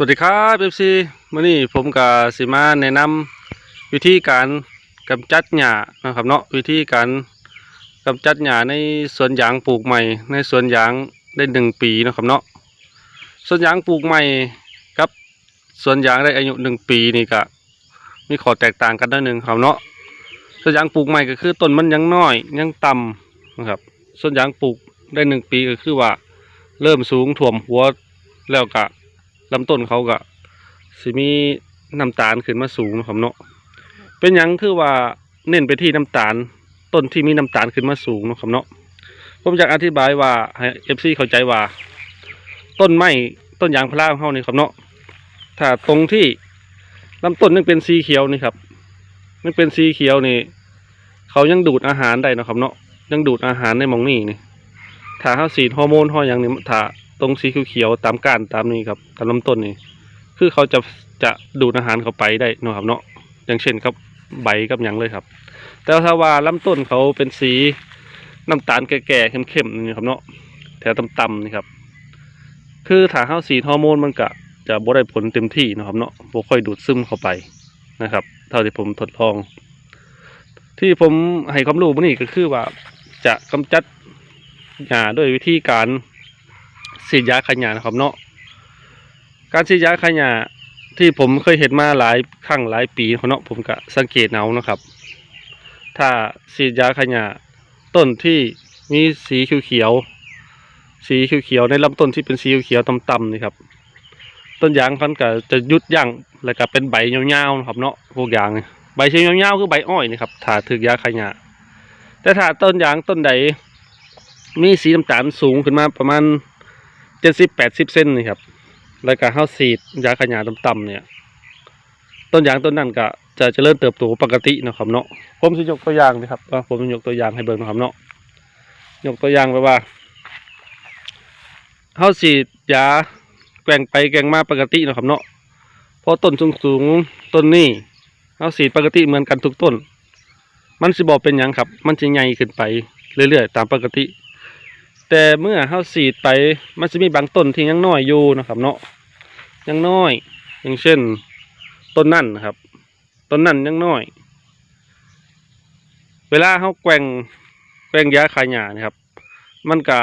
สวัสดีครับเอฟซีมื่อนี้ผมกับสิมาแนะนำวิธีการกำจัดหญ้านะครับเนาะวิธีการกำจัดหญ้าในสวนยางปลูกใหม่ ในสวนยางได้หนึ่งปีนะครับเนาะสวนยางปลูกใหม่กับสวนยางได้อายุหนึ่งปีนี่ก็มีข้อแตกต่างกันนิดนึงครับเนาะสวนยางปลูกใหม่ก็คือต้นมันยังน้อยยังต่ำนะครับสวนยางปลูกได้หนึ่งปีก็คือว่าเริ่มสูงถ่วมหัวแล้วก็ ลำต้นเขาก็สิมีน้ำตาลขึ้นมาสูงนะครับเนาะเป็นหยังคือว่าเน้นไปที่น้ำตาล ต้นที่มีน้ำตาลขึ้นมาสูงนะครับเนาะผมอยากอธิบายว่าให้เอฟซีเข้าใจว่า ต้นไม้ต้นยางพาราของเขานี่ครับเนาะถ้าตรงที่ลำต้นยังเป็นสีเขียวนี่ครับยังเป็นสีเขียวนี่เขายังดูดอาหารได้นะครับเนาะยังดูดอาหารในหมองนี่นี่ถ้าเขาสีดฮอร์โมนฮออย่างนี้ถ้า ตรงสีเขียวๆตามก้านตามนี้ครับตามลำต้นนี่คือเขาจะจะดูดอาหารเข้าไปได้นะครับเนาะอย่างเช่นครับใบกับหยังเลยครับ แต่ถ้าว่าลำต้นเขาเป็นสีน้ำตาลแก่ๆเข้มๆนี่ครับเนาะแถวต่ำๆนี่ครับ คือถ้าเข้าสีฮอร์โมนมันก็จะบ่ได้ผลเต็มที่นะครับเนาะบ่ค่อยดูดซึมเข้าไปนะครับ เท่าที่ผมทดลอง ที่ผมให้ความรู้มานี่ก็คือว่าจะกำจัดหญ้าด้วยวิธีการ ฉีดยาขยะนะครับเนาะการฉีดยาขยะที่ผมเคยเห็นมาหลายครั้งหลายปีเนาะผมก็สังเกตเอานะครับ ถ้าฉีดยาขยะต้นที่มีสีเขียวสีเขียวๆในลำต้นที่เป็นสีเขียวๆต่ำๆนี่ครับ ต้นยางมันก็จะหยุดยั้งแล้วก็เป็นใบยาๆนะครับเนาะพวกยางใบเชียาวๆคือใบอ้อยนี่ครับถ้าถึกยาขยะแต่ถ้าต้นยางต้นใดมีสีน้ำตาลสูงขึ้นมาประมาณ เจ็ดสิบแปดสิบเซนนี่ครับ แล้วก็ข้าวสีดยาขยะต่ำๆเนี่ย ต้นยางต้นนั้นก็จะเจริญเติบโตปกติเนาะครับเนาะ ผมจะยกตัวอย่างนะครับอะผมจะยกตัวอย่างให้เบิ่งเนาะครับเนาะ ยกตัวอย่างไปว่าข้าวสีดยาแกว่งไปแกว่งมาปกติเนาะครับเนาะเพราะต้นสูงสูงๆต้นนี้ข้าวสีดปกติเหมือนกันทุกต้น มันสิบอกเป็นหยังครับ มันจะใหญ่ขึ้นไปเรื่อยๆ ตามปกติ แต่เมื่อเฮาสีดไปมันจะมีบางต้นที่ยังน้อยอยู่นะครับเนาะยังน้อย อย่างเช่น ต้นนั่นนะครับ ต้นนั่นยังน้อย เวลาเฮาแกว่งแกว่งยาขายหญ้านะครับ มันก็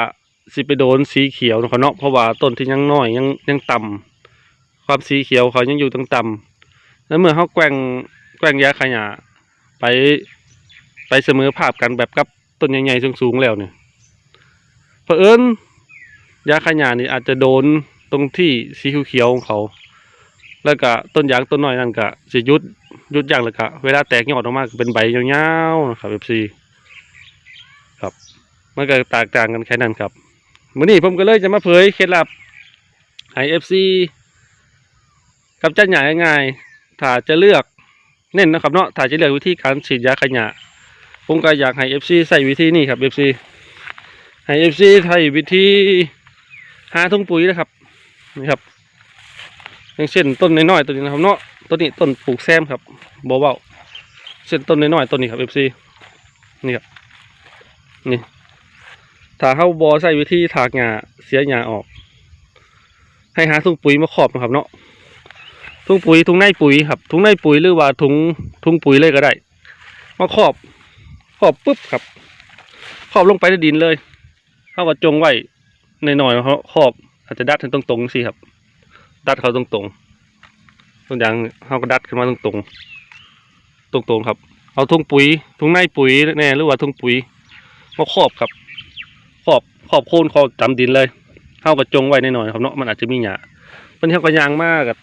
สิไปโดนสีเขียวนะครับเนาะเพราะว่าต้นที่ยังน้อยยังยังต่ำความสีเขียวเขายังอยู่ตั้งต่ำแล้วเมื่อเฮาแกว่งแกว่งยาขายหญ้าไปไปเสมอภาพกันแบบกับต้นใหญ่ๆสูงๆแล้วเนี่ย เผอิญยาขยะนี่อาจจะโดนตรงที่สีเขียวๆของเขา แล้วก็ต้นยางต้นน้อยนั่นก็จะยุดยุดยางแล้วก็เวลาแตกยอดออกมากเป็นใบยาวๆนะครับเอฟซีครับมันก็แตกต่างกันแค่นั้นครับมื้อนี้ผมก็เลยจะมาเผยเคล็ดลับให้เอฟซีกับจัดหยาง่ายถ้าจะเลือกเน้นนะครับเนาะถ้าจะเลือกวิธีการฉีดยาขยะผมก็อยากให้เอฟซีใส่วิธีนี้ครับเอฟซี ให้เอฟซีไทยวิธีหาทุ่งปุ๋ยนะครับนี่ครับ อย่างเช่นต้นน้อยๆต้นนี้นะครับเนาะต้นนี้ต้นปลูกแซมครับบเบาเช่นต้นน้อยๆต้นนี้ครับเอฟซีนี่ครับนี่ถ้าเข้าบอใส่วิธีถากหญ้าเสียหญ้าออก ให้หาทุ่งปุ๋ยมาครอบนะครับเนาะทุ่งปุ๋ยทุ่งในปุ๋ยครับทุ่งในปุ๋ยหรือว่าถุงทุ่งปุ๋ยเลยก็ได้มาครอบครอบปุ๊บครับครอบลงไปในดินเลย เข้ากับจงไว้ในหน่อยๆเขาครอบ อาจจะดัดให้ตรงๆสิครับ ดัดเขาตรงๆตัวอย่างเขาก็ดัดขึ้นมาตรงๆ ตรงๆครับ เอาทุ่งปุ๋ยทุ่งในปุ๋ยแน่หรือว่าทุ่งปุ๋ยมาครอบครับครอบครอบโคนครอบจำดินเลยเข้ากับจงไว้ในหน่อยๆครับเนาะมันอาจจะมีหยาเป็นเท่ากับยางมากกับ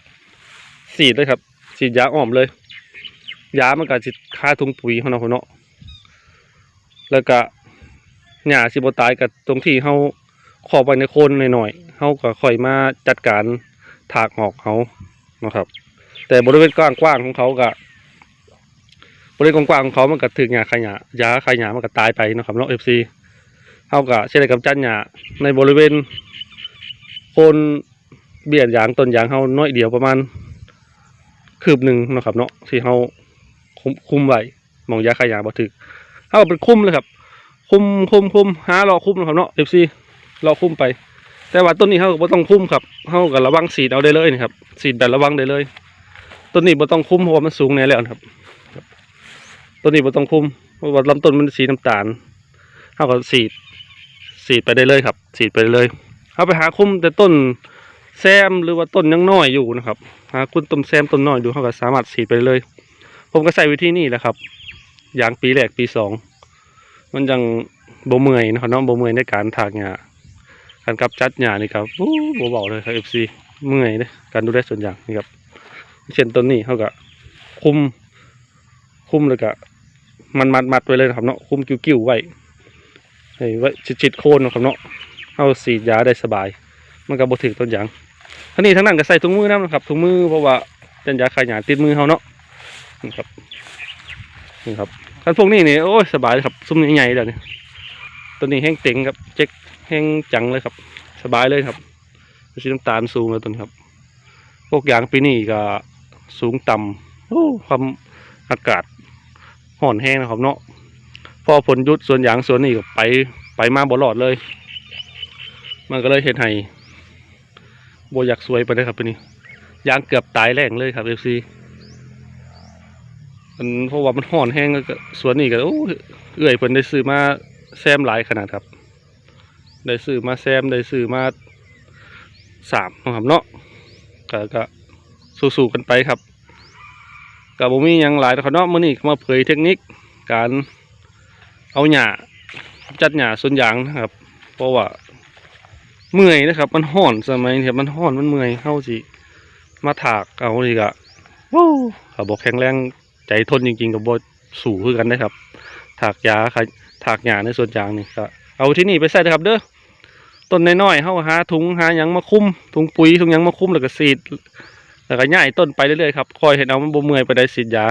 สีดเลยครับสีดยาอ้อมเลยยามันก็จะฆ่าทุ่งปุ๋ยเขาเนาเนาะแล้วก็ หญ้าสิบตายกับตรงที่เขาขอบไว้ในโคนหน่อยๆเขาก็ค่อยมาจัดการถากออกเขานะครับ แต่บริเวณกว้างๆของเขาก็บริเวณกว้างๆของเขามันก็ถึงหญ้าขยะยาขยะมันก็ตายไปนะครับเนาะเอฟซีเขาก็เช่นเดียวกับจันหญ้าในบริเวณโคนเบียดยางต้นยางเขาน้อยเดียวประมาณคืบหนึ่งนะครับเนาะที่เขาคุมคุมไว้มองยาขยะบ่ถึกเขาก็เป็นคุมเลยครับ คุมคุมคุมหารอคุมนะครับเนาะเอฟซีรอคุมไป แต่ว่าต้นนี้เขาก็ต้องคุ้มครับเขาก็ระวังสีดเอาได้เลยนะครับสีดแบบระวังได้เลย ต้นนี้บ่ต้องคุ้มเพราะว่ามันสูงแน่แล้วครับ ต้นนี้บ่ต้องคุ้มเพราะว่าลำต้นมันสีน้ำตาลเขาก็สีดสีดไปได้เลยครับ สีดไปเลยเอาไปหาคุ้มแต่ต้นแซมหรือว่าต้นยังน้อยอยู่นะครับหาคุณต้นแซมต้นน้อยดูเขาก็สามารถสีดไปเลย ผมก็ใส่วิธีนี้แหละครับ อย่างปีแรกปีสอง มันยังบ่เมื่อยนะครับเน้องบ่เมื่อยในการถากหญ้าการกับจัดหญ้านี่ครับโบ่เบาเลยครับเอฟซีเมื่อยเด้การดูแลส่วนอย่างนี่ครับ เช่นต้นนี้เขาก็คุม คุมแล้วก็มันมัดมัดไว้เลยนะครับเนาะคุมกิ้วๆไว้ให้ไว้ชิดๆโคนนะครับเนาะเอาสีดยาได้สบาย มันก็บ่ถึงต้นยางทั้งนี้ทั้งนั้นก็ใส่ถุงมือนะครับถุงมือเพราะว่าเป็นยาคายหยาติดมือเขาเนาะนี่ครับนี่ครับ คันพวกนี้นี่โอ้ยสบายเลยครับซุ้มใหญ่ๆเดี๋ยวนี้ตัวนี้แห้งเต็งครับเจ๊กแห้งจังเลยครับ สบายเลยครับสีน้ำตาลสูงเลยตัวนี้ครับ พวกยางปีนี้ก็สูงต่ำโอ้ความอากาศห่อนแห้งนะครับเนาะพอผลยุดส่วนยางส่วนนี้ก็ไปไปมาบ่รอดเลย มันก็เลยเห็นให้โบอยากสวยไปเลยครับปีนี้ยางเกือบตายแรงเลยครับเอฟซี มันเพราะว่ามันห่อนแห้งแล้วก็สวนนี้ก็โอ้เอื่อยเพิ่นได้ซื้อมาแซมหลายขนาดครับ ได้ซื้อมาแซมได้ซื้อมาสามนะครับเนาะก็ก็สู้ๆกันไปครับกับบ่มีหยังหลายนะครับเนาะมื้อนี้มาเผยเทคนิคการเอาหญ้าจัดหญ้าส่วนยางนะครับ เพราะว่าเมื่อยนะครับ มันห้อนสมัยนี้ครับมันห้อนมันเมื่อยเฮาสิมาถากเอานี่ก็โอ้ถ้าบ่แข็งแรง ใจทนจริงๆก็บ่สู้คือกันนะครับ ถากยาค่ะถากหญ้าในสวนยางนี่ก็เอาที่นี่ไปใส่นะครับ เด้อต้นน้อยๆเฮาหาถุงหาหยังมาคุ้มถุงปุ๋ยถุงหยังมาคุ้มแล้วก็สีดแล้วก็ย่ายต้นไปเรื่อยๆครับคอยเห็นเอามันบ่เมื่อยไปได้สีดยา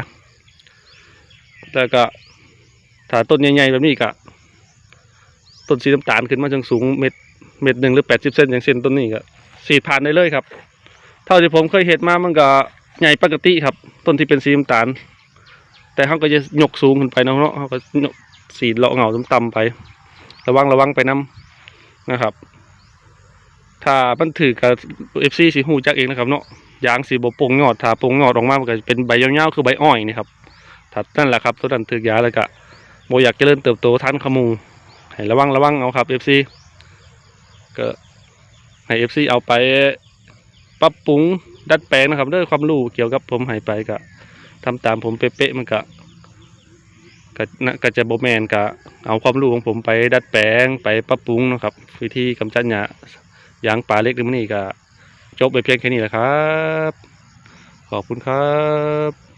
แล้วก็ถ้าต้นใหญ่ๆแบบนี้ก็ต้นสีน้ำตาลขึ้นมาจนสูงเม็ดเม็ดหนึ่งหรือแปดสิบเซนอย่างเช่นต้นนี้ก็สีดผ่านได้เลยครับ เท่าที่ผมเคยเห็นมามันก็ใหญ่ปกติครับ ต้นที่เป็นสีน้ำตาล แต่เขาก็จะยกสูงขึ้นไปเนาะเนาะเขาก็ยกสีเลาะเหงาต่ำๆไป ระวังระวังไปน้ำนะครับ ถ้ามันถือกับเอฟซีสีหูจักเองนะครับ เนาะยางสีบโปงยอดถ้าโปงยอดออกมามันก็จะเป็นใบยาวๆคือใบอ้อยนี่ครับถ้านั่นแหละครับตัวนั้นถือยาแล้วก็โมอยากเจริญเติบโตทันขมูให้ระวังระวังเอาครับเอฟซีก็ให้เอฟซีเอาไปปรับปรุงดัดแปลงนะครับด้วยความรู้เกี่ยวกับผมให้ไปก็ ทำตามผมเป๊ะๆมันก็ก็นะก็จะโบแมนก็เอาความรู้ของผมไปดัดแปลงไปปรับปรุงนะครับ วิธีกำจัดหญ้ายางป่าเล็กหรือมันนี่ก็จบไปเพียงแค่นี้แหละครับ ขอบคุณครับ